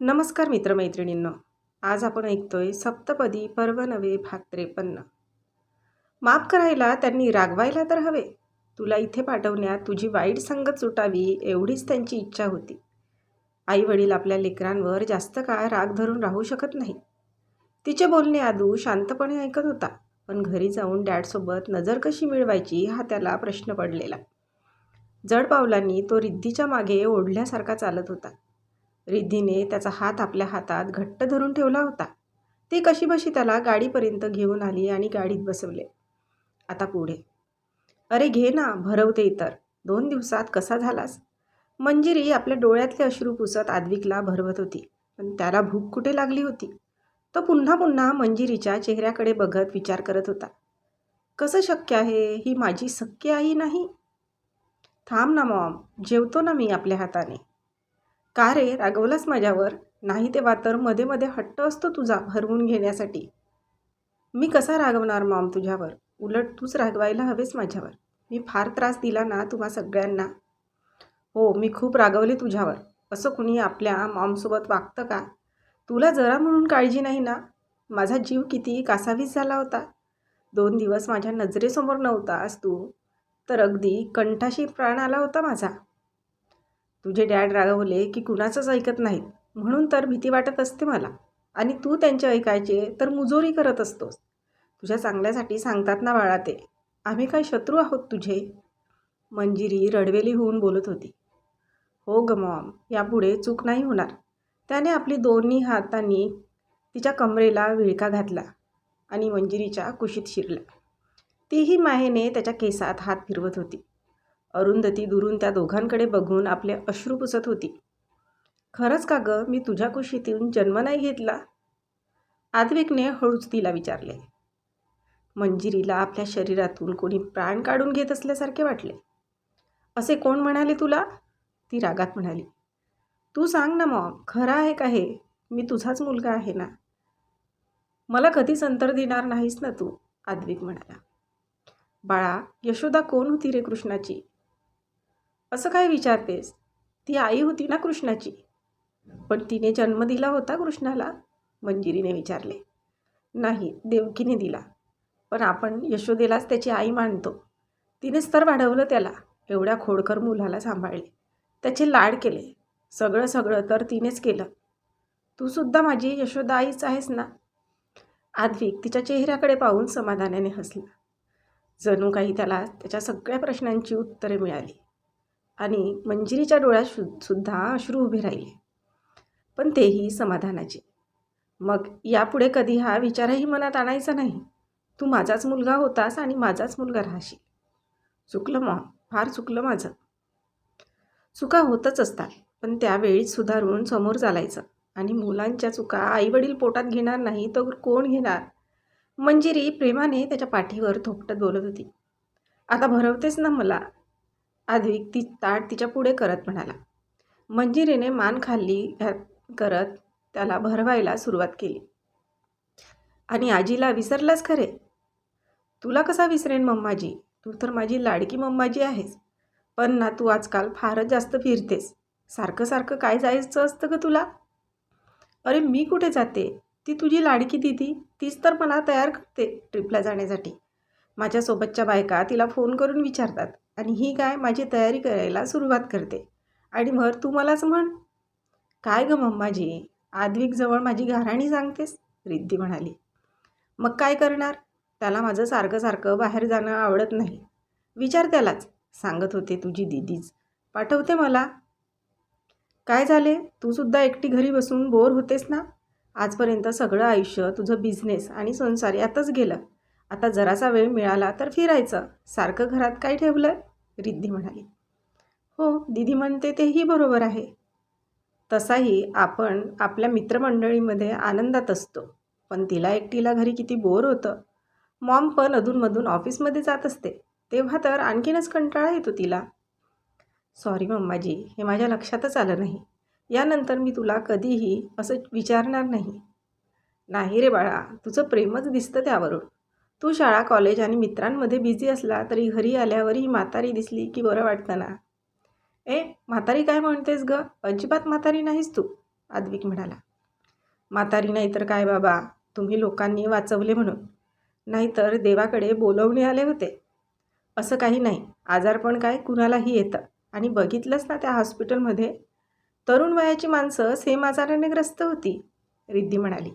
नमस्कार मित्रमैत्रिणींनो आज आपण ऐकतोय सप्तपदी पर्व नवे भाग त्रेपन्न. माफ करायला त्यांनी रागवायला तर हवे. तुला इथे पाठवण्यात तुझी वाईट संगत सुटावी एवढीच त्यांची इच्छा होती. आई वडील आपल्या लेकरांवर जास्त काळ राग धरून राहू शकत नाही. तिचे बोलणे आदू शांतपणे ऐकत होता पण घरी जाऊन डॅडसोबत नजर कशी मिळवायची हा त्याला प्रश्न पडलेला. जड पावलांनी तो रिद्धीच्या मागे ओढल्यासारखा चालत होता. रिद्धीने त्याचा हात आपल्या हातात घट्ट धरून ठेवला होता. ती कशीबशी त्याला गाडीपर्यंत घेऊन आली आणि गाडीत बसवले. आता पुढे. अरे घे ना भरवते इतर. दोन दिवसात कसा झालास? मंजिरी आपल्या डोळ्यातले अश्रू पुसत आद्विकला भरवत होती पण त्याला भूक कुठे लागली होती? तो पुन्हा पुन्हा मंजिरीच्या चेहऱ्याकडे बघत विचार करत होता. कसं शक्य आहे? ही माझी सख्य आई नाही? थांब ना मॉम जेवतो ना मी आपल्या हाताने. का रे रागवलास माझ्यावर? नाही तेव्हा तर मध्ये मध्ये हट्ट असतो तुझा भरवून घेण्यासाठी. मी कसा रागवणार मॉम तुझ्यावर? उलट तूच रागवायला हवेस माझ्यावर. मी फार त्रास दिला ना तुम्हा सगळ्यांना. हो मी खूप रागवले तुझ्यावर. असं कुणी आपल्या मॉमसोबत वागतं का? तुला जरा म्हणून काळजी नाही ना? माझा जीव किती कासावीस झाला होता. दोन दिवस माझ्या नजरेसमोर नव्हतास तू. तर अगदी कंठाशी प्राण आला होता माझा. तुझे डॅड रागवले की कुणाचंच ऐकत नाहीत. म्हणून तर भीती वाटत असते मला. आणि तू त्यांचे ऐकायचे तर मुजोरी करत असतोस. तुझ्या चांगल्यासाठी सांगतात ना बाळा ते. आम्ही काय शत्रू आहोत तुझे? मंजिरी रडवेली होऊन बोलत होती. हो ग मॉम यापुढे चूक नाही होणार. त्याने आपली दोन्ही हातांनी तिच्या कमरेला विळका घातला आणि मंजिरीच्या कुशीत शिरला. तीही माहेने त्याच्या केसात हात फिरवत होती. अरुंधती दुरून त्या दोघांकडे बघून आपले अश्रू पुसत होती. खरंच का गं? मी तुझ्या कुशीतून जन्म नाही घेतला? आद्विकने हळूच तिला विचारले. मंजिरीला आपल्या शरीरातून कोणी प्राण काढून घेत असल्यासारखे वाटले. असे कोण म्हणाले तुला? ती रागात म्हणाली. तू सांग ना मॉम खरं आहे का हे? मी तुझाच मुलगा आहे ना? मला कधीच अंतर देणार नाहीस ना तू आद्विक म्हणाला. बाळा यशोदा कोण होती रे कृष्णाची? असं काय विचारतेस? ती आई होती ना कृष्णाची. पण तिने जन्म दिला होता कृष्णाला मंजिरीने विचारले. नाही देवकीने दिला. पण आपण यशोदेलाच त्याची आई मानतो. तिनेच तर वाढवलं त्याला. एवढ्या खोडकर मुलाला सांभाळले. त्याचे लाड केले. सगळं सगळं तर तिनेच केलं. तूसुद्धा माझी यशोदा आईच आहेस ना? आद्विक तिच्या चेहऱ्याकडे पाहून समाधानाने हसला. जणू काही त्याला त्याच्या सगळ्या प्रश्नांची उत्तरे मिळाली. आणि मंजिरीच्या डोळ्यात शु सुद्धा अश्रू उभे राहिले. पण तेही समाधानाचे. मग यापुढे कधी हा विचारही मनात आणायचा नाही. तू माझाच मुलगा होतास आणि माझाच मुलगा राहशील. चुकलं मॉम फार चुकलं माझं. चुका होतच असतात पण त्यावेळीच सुधारून समोर चालायचं. आणि मुलांच्या चुका आईवडील पोटात घेणार नाही तर कोण घेणार? मंजिरी प्रेमाने त्याच्या पाठीवर थोपटत बोलत होती. आता भरवतेस ना मला? आद्विक ती ताट तिच्या पुढे करत म्हणाला. मंजिरीने मान खाल्ली करत त्याला भरवायला सुरुवात केली. आणि आजीला विसरलास खरे? तुला कसा विसरेन मम्माजी? तू तर माझी लाडकी मम्माजी आहेस. पण ना तू आजकाल फारच जास्त फिरतेस. सारखं सारखं काय जायचं असतं का तुला? अरे मी कुठे जाते? ती तुझी लाडकी दिदी तीच तर मला तयार करते ट्रिपला जाण्यासाठी. माझ्यासोबतच्या बायका तिला फोन करून विचारतात. आणि ही काय माझी तयारी करायला सुरुवात करते. आणि भर तू मलाच म्हण. काय ग मम्माजी? आद्विकजवळ माझी घाराणी सांगतेस? रिद्धी म्हणाली. मग काय करणार? त्याला माझं सारखं सारखं बाहेर जाणं आवडत नाही. विचार त्यालाच सांगत होते तुझी दिदीच. पाठवते मला. काय झाले? तू सुद्धा एकटी घरी बसून बोर होतेस ना? आजपर्यंत सगळं आयुष्य तुझं बिझनेस आणि संसार यातच गेलं. आता जरासा वेळ मिळाला तर फिरायचं. सारखं घरात काय ठेवलं रिद्धी म्हणाली. हो दिदी म्हणते तेही बरोबर आहे. तसाही आपण आपल्या मित्रमंडळीमध्ये आनंदात असतो. पण तिला एकटीला घरी किती बोर होतं. मॉम पण अधूनमधून ऑफिसमध्ये जात असते. तेव्हा तर आणखीनच कंटाळा येतो तिला. सॉरी मम्माजी हे माझ्या लक्षातच आलं नाही. यानंतर मी तुला कधीही असं विचारणार नाही. नाही रे बाळा तुझं प्रेमच दिसतं त्यावरून. तू शाळा कॉलेज आणि मित्रांमध्ये बिझी असला तरी घरी आल्यावरही म्हातारी दिसली की बरं वाटतं ना? ए म्हातारी काय म्हणतेस ग? अजिबात म्हातारी नाहीस तू आद्विक म्हणाला. म्हातारी नाही तर काय बाबा? तुम्ही लोकांनी वाचवले म्हणून. नाहीतर देवाकडे बोलवणे आले होते. असं काही नाही आजारपण काय कुणालाही येतं. आणि बघितलंच ना त्या हॉस्पिटलमध्ये? तरुण वयाची माणसं सेम आजाराने ग्रस्त होती रिद्धी म्हणाली.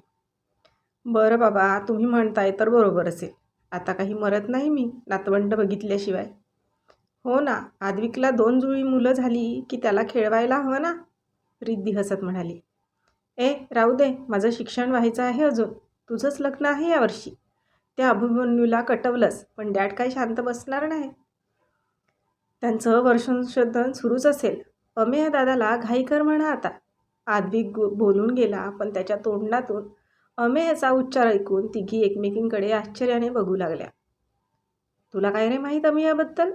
बरं बाबा तुम्ही म्हणताय तर बरोबर असेल. आता काही मरत नाही मी नातवंड बघितल्याशिवाय. हो ना आद्विकला दोन जुळी मुलं झाली की त्याला खेळवायला हवं ना? रिद्धी हसत म्हणाली. ए राहू दे माझं शिक्षण व्हायचं आहे अजून. तुझंच लग्न आहे यावर्षी. त्या अभिमन्यूला कटवलंस पण डॅड काही शांत बसणार नाही. त्यांचं वर्षसंशोधन सुरूच असेल. अमेय दादाला घाईकर म्हणा आता. आद्विक गो बोलून गेला पण त्याच्या तोंडातून अमे याचा उच्चार ऐकून तिघी एकमेकींकडे आश्चर्याने बघू लागल्या. तुला काय रे माहीत अमेयाबद्दल?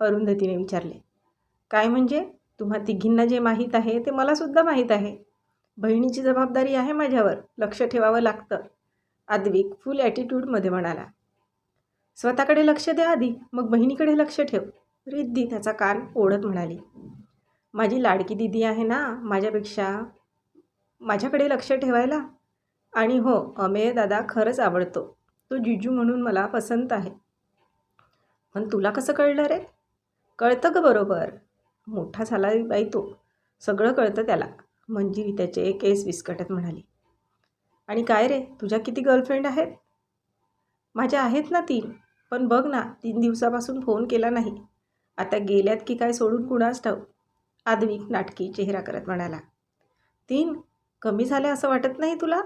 अरुंधतीने विचारले. काय म्हणजे? तुम्हा तिघींना जे माहीत आहे ते मलासुद्धा माहीत आहे. बहिणीची जबाबदारी आहे माझ्यावर लक्ष ठेवावं लागतं. आद्विक फुल ॲटिट्यूडमध्ये म्हणाला. स्वतःकडे लक्ष द्या आधी मग बहिणीकडे लक्ष ठेव. रिद्धी त्याचा कान ओढत म्हणाली. माझी लाडकी दिदी आहे ना माझ्यापेक्षा माझ्याकडे लक्ष ठेवायला आणि हो अमेय दादा खरंच आवडतो. तो जिजू म्हणून मला पसंत आहे. पण तुला कसं कळलं रे? कळतं ग बरोबर. मोठा झाला बाई तो. सगळं कळतं त्याला. मंजिरी त्याचे केस विस्कटत म्हणाली. आणि काय रे तुझ्या किती गर्लफ्रेंड आहेत? माझ्या आहेत ना तीन. पण बघ ना तीन दिवसापासून फोन केला नाही. आता गेल्यात की काय सोडून कुणाच ठाऊ आदविक नाटकी चेहरा करत म्हणाला. तीन? कमी झाल्या असं वाटत नाही तुला?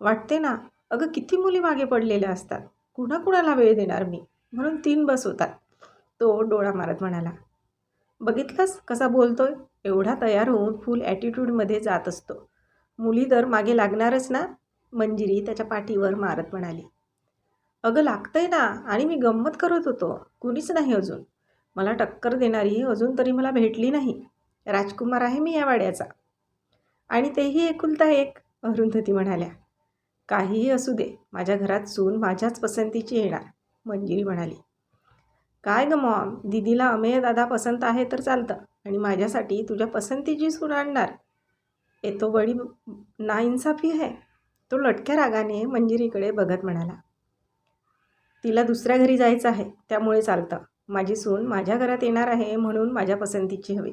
वाटते ना? अगं किती मुली मागे पडलेल्या असतात. कुणाकुणाला वेळ देणार मी? म्हणून तीन बस होतात. तो डोळा मारत म्हणाला बघितलंस कसा बोलतोय? एवढा तयार होऊन फुल ॲटिट्यूडमध्ये जात असतो. मुली तर मागे लागणारच ना? मंजिरी त्याच्या पाठीवर मारत म्हणाली अगं लागतंय ना. आणि मी गंमत करत होतो. कुणीच नाही अजून. मला टक्कर देणारी अजून तरी मला भेटली नाही. राजकुमार आहे मी या वाड्याचा. आणि तेही एकुलता एक? अरुंधती म्हणाल्या काहीही असू दे माझ्या घरात सून माझ्याच पसंतीची येणार मंजिरी म्हणाली. काय ग मॉम दिदीला अमेय दादा पसंत आहे तर चालतं आणि माझ्यासाठी तुझ्या पसंतीची सून आणणार. येतो बडी नाइन्साफी आहे. तो लटक्या रागाने मंजिरीकडे बघत म्हणाला. तिला दुसऱ्या घरी जायचं आहे त्यामुळे चालतं. माझी सून माझ्या घरात येणार आहे म्हणून माझ्या पसंतीची हवी.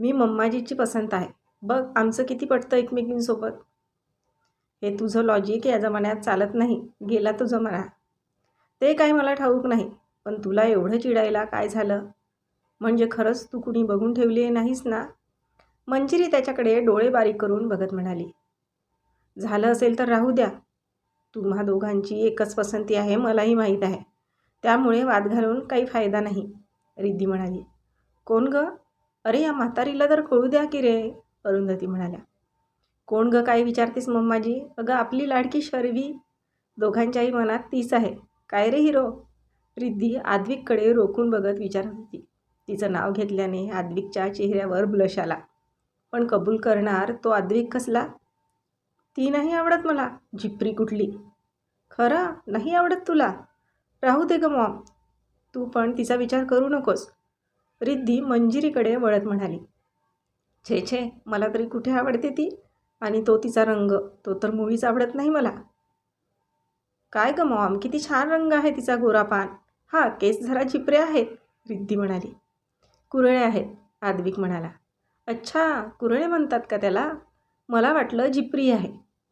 मी मम्माजीची पसंत आहे. बघ आमचं किती पटतं एकमेकींसोबत. हे तुझं लॉजिक या जमान्यात चालत नाही. गेला तो जमाना. ते काय मला ठाऊक नाही पण तुला एवढं चिडायला काय झालं? म्हणजे खरंच तू कुणी बघून ठेवली नाहीस ना? मंजिरी त्याच्याकडे डोळे बारीक करून बघत म्हणाली. झालं असेल तर राहू द्या. तुम्हा दोघांची एकच पसंती आहे मलाही माहीत आहे. त्यामुळे वाद घालून काही फायदा नाही रिद्धी म्हणाली. कोण ग? अरे या म्हातारीला तर कळू द्या की रे? अरुंधती म्हणाल्या. कोण ग काय विचारतेस मम्माजी अगं आपली लाडकी शर्वी दोघांच्याही मनात तीच आहे. काय रे हिरो? रिद्धी आद्विककडे रोखून बघत विचारत होती. तिचं नाव घेतल्याने आद्विकच्या चेहऱ्यावर ब्लश आला. पण कबूल करणार तो आद्विक कसला? ती नाही आवडत मला. झिपरी कुठली? खरं? नाही आवडत तुला? राहू दे ग मॉम. तू पण तिचा विचार करू नकोस. रिद्धी मंजिरीकडे वळत म्हणाली. छे छे मला तरी कुठे आवडते ती? आणि तो तिचा रंग तो तर मुळीच आवडत नाही मला. काय ग मॉम किती छान रंग आहे तिचा गोरापान हा केस जरा झिपरे आहेत रिद्धी म्हणाली. कुरळे आहेत आद्विक म्हणाला. अच्छा कुरळे म्हणतात का त्याला? मला वाटलं जिपरी आहे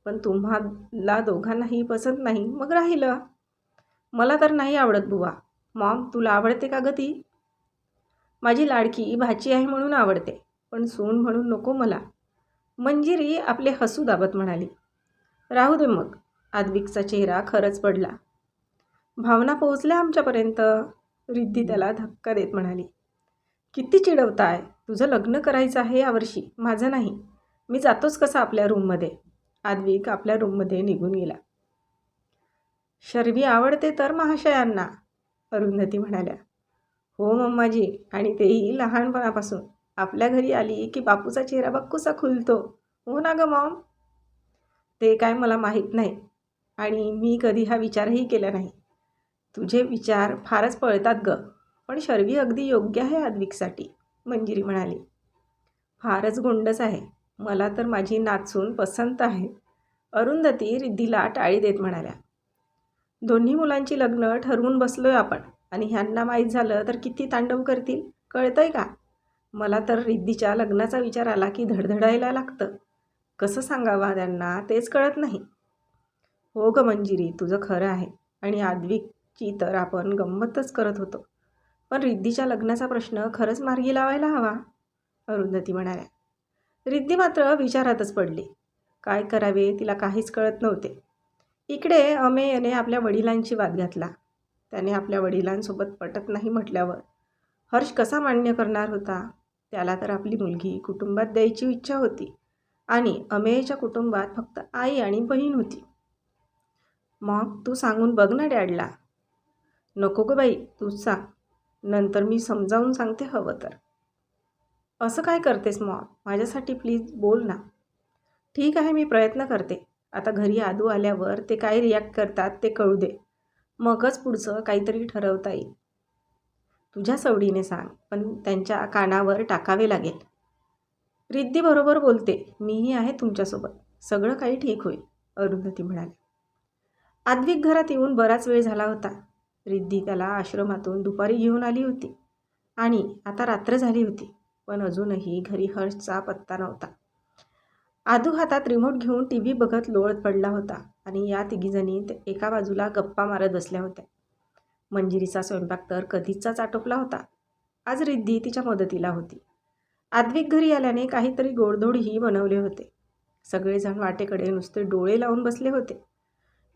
पण तुम्हाला दोघांनाही पसंत नाही मग राहिलं. मला तर नाही आवडत बुवा. मॉम तुला आवडते का ग ती? माझी लाडकी भाची आहे म्हणून आवडते पण सून म्हणून नको मला. मंजिरी आपले हसू दाबत म्हणाली. राहू दे मग. आद्विकचा चेहरा खरंच पडला. भावना पोहोचल्या आमच्यापर्यंत? रिद्धी त्याला धक्का देत म्हणाली. किती चिडवताय? तुझं लग्न करायचं आहे यावर्षी. माझं नाही. मी जातोच कसा आपल्या रूममध्ये? आद्विक आपल्या रूममध्ये निघून गेला. शर्वी आवडते तर महाशयांना अरुंधती म्हणाल्या. हो मम्माजी आणि तेही लहानपणापासून. आपल्या घरी आली की बापूचा चेहरा बक्कूसा खुलतो. हो ना ग मॉम? ते काय मला माहीत नाही आणि मी कधी हा विचारही केला नाही. तुझे विचार फारच पळतात ग पण शर्वी अगदी योग्य आहे आद्विकसाठी मंजिरी म्हणाली. फारच गुंडच आहे मला तर माझी नाचून पसंत आहे अरुंधती रिद्धीला टाळी देत म्हणाल्या. दोन्ही मुलांची लग्न ठरवून बसलोय आपण आणि ह्यांना माहीत झालं तर किती तांडव करतील कळतंय का? मला तर रिद्धीच्या लग्नाचा विचार आला की धडधडायला लागतं. कसं सांगावा त्यांना तेच कळत नाही. हो ग मंजिरी तुझं खरं आहे आणि आद्विकची तर आपण गंमतच करत होतो. पण रिद्धीच्या लग्नाचा प्रश्न खरंच मार्गी लावायला हवा अरुंधती म्हणाल्या. रिद्धी मात्र विचारातच पडली. काय करावे तिला काहीच कळत नव्हते. इकडे अमेयने आपल्या वडिलांची वाद घातला. त्याने आपल्या वडिलांसोबत पटत नाही म्हटल्यावर. हर्ष कसा मान्य करणार होता? त्याला तर आपली मुलगी कुटुंबात द्यायची इच्छा होती आणि अमेयच्या कुटुंबात फक्त आई आणि बहीण होती. मग तू सांगून बघ ना डॅडला. नको ग बाई तूच सांग. नंतर मी समजावून सांगते हवं तर. असं काय करतेस मग माझ्यासाठी प्लीज बोल ना. ठीक आहे मी प्रयत्न करते. आता घरी आदू आल्यावर ते काय रिॲक्ट करतात ते कळू दे. मगच पुढचं काहीतरी ठरवता येईल. तुझ्या सवडीने सांग पण त्यांच्या कानावर टाकावे लागेल. रिद्धी बरोबर बोलते मीही आहे तुमच्यासोबत. सगळं काही ठीक होईल अरुंधती म्हणाली. आद्विक घरात येऊन बराच वेळ झाला होता. रिद्धी त्याला आश्रमातून दुपारी घेऊन आली होती आणि आता रात्र झाली होती पण अजूनही घरी हर्षचा पत्ता नव्हता. आदू हातात रिमोट घेऊन टी व्ही बघत लोळत पडला होता आणि या तिघीजणी एका बाजूला गप्पा मारत बसल्या होत्या. मंजिरीचा स्वयंपाक तर कधीचाच आटोपला होता. आज रिद्धी तिच्या मदतीला होती. आद्विक घरी आल्याने काहीतरी गोडधोडही बनवले होते. सगळेजण वाटेकडे नुसते डोळे लावून बसले होते.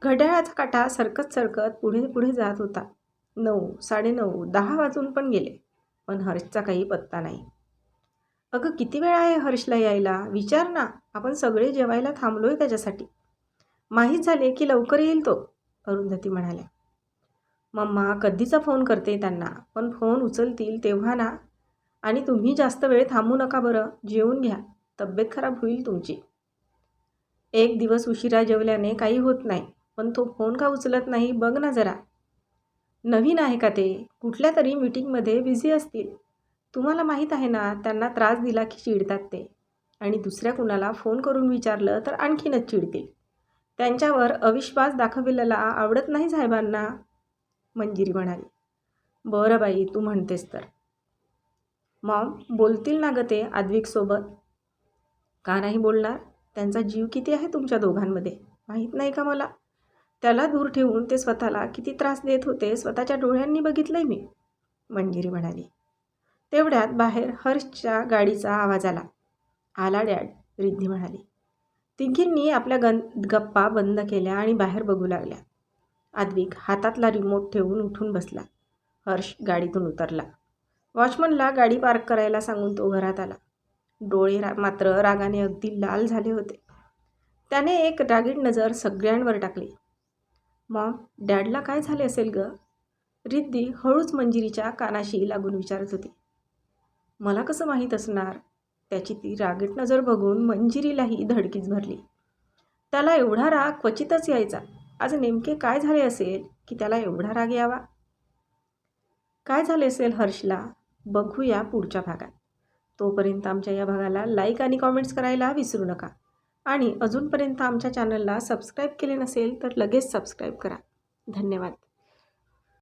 घड्याळाचा काटा सरकत सरकत पुढे पुढे जात होता. नऊ साडेनऊ दहा वाजून पण गेले पण हर्षचा काही पत्ता नाही. अगं किती वेळ आहे हर्षला यायला? विचार ना आपण सगळे जेवायला थांबलोय त्याच्यासाठी. माहीत झाले की लवकर येईल तो अरुंधती म्हणाल्या. मम्मा कधीचा फोन करते त्यांना पण फोन उचलतील तेव्हा ना. आणि तुम्ही जास्त वेळ थांबू नका बरं जेवून घ्या तब्येत खराब होईल तुमची. एक दिवस उशिरा जेवल्याने काही होत नाही पण तो फोन का उचलत नाही बघ ना जरा. नवीन आहे का ते? कुठल्या तरी मीटिंगमध्ये बिझी असतील. तुम्हाला माहीत आहे ना त्यांना त्रास दिला की चिडतात ते. आणि दुसऱ्या कुणाला फोन करून विचारलं तर आणखीनच चिडतील. त्यांच्यावर अविश्वास दाखविलेला आवडत नाही साहेबांना. मंजिरी म्हणाली. बरं बाई तू म्हणतेस तर. मॉम बोलतील ना ग ते आद्विकसोबत का नाही बोलणार? त्यांचा जीव किती आहे तुमच्या दोघांमध्ये? माहीत नाही का मला? त्याला दूर ठेवून ते स्वतःला किती त्रास देत होते स्वतःच्या डोळ्यांनी बघितलंय मी मंजिरी म्हणाली. तेवढ्यात बाहेर हर्षच्या गाडीचा आवाज आला. आला डॅड रिद्धी म्हणाली. तिघींनी आपल्या गन गप्पा बंद केल्या आणि बाहेर बघू लागल्या. आद्विक हातातला रिमोट ठेवून उठून बसला. हर्ष गाडीतून उतरला. वॉचमनला गाडी पार्क करायला सांगून तो घरात आला. डोळे रा मात्र रागाने अगदी लाल झाले होते. त्याने एक रागीट नजर सगळ्यांवर टाकली. मॉम डॅडला काय झाले असेल ग? रिद्धी हळूच मंजिरीच्या कानाशी लागून विचारत होती. मला कसं माहीत असणार? त्याची ती रागीट नजर बघून मंजिरीलाही धडकीच भरली. त्याला एवढा राग क्वचितच यायचा. आज नेमके काय झाले असेल की त्याला एवढा राग यावा? काय झाले असेल हर्षला? बघूया पुढच्या भागात. तोपर्यंत आमच्या या भागाला लाईक आणि कॉमेंट्स करायला विसरू नका. आणि अजूनपर्यंत आमच्या चॅनलला सबस्क्राईब केले नसेल तर लगेच सबस्क्राईब करा. धन्यवाद.